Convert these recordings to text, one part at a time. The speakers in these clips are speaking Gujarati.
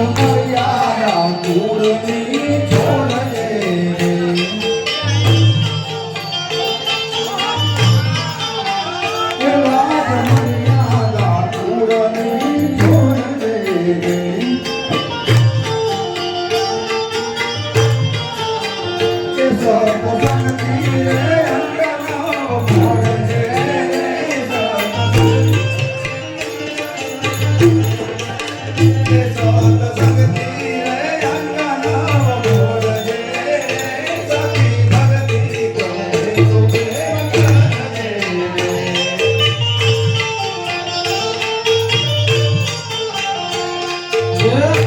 Acompanhada por um menino Yeah.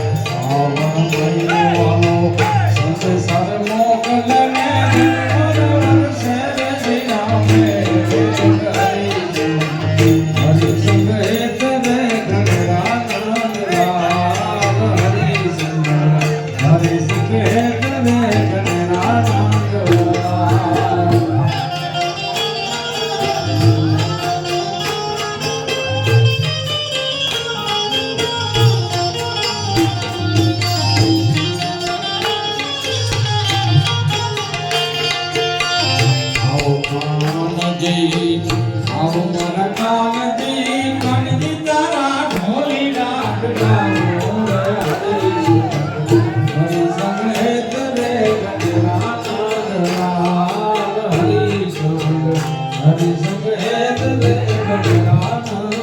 આવો મારા કાનજી કાનજી